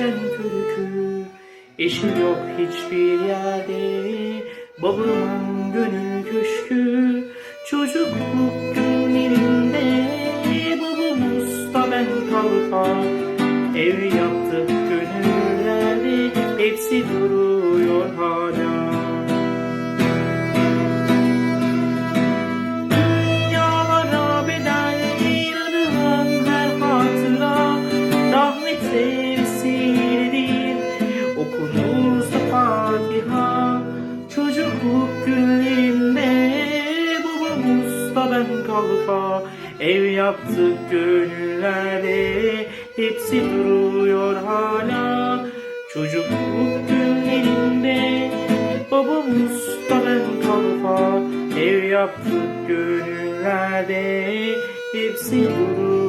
ben türkü Eşim yok hiçbir yerde. Babamın gönül köşkü Çocukluk günlerinde. Babam usta ben kalfa Ev yaptık gönüllerde. Hepsi duruyor Günlerinde Babam usta ben kalfa. Ev yaptık gönüllerde Hepsi duruyor hala. Çocukluk günlerinde Babam usta ben kalfa. Ev yaptık gönüllerde Hepsi duruyor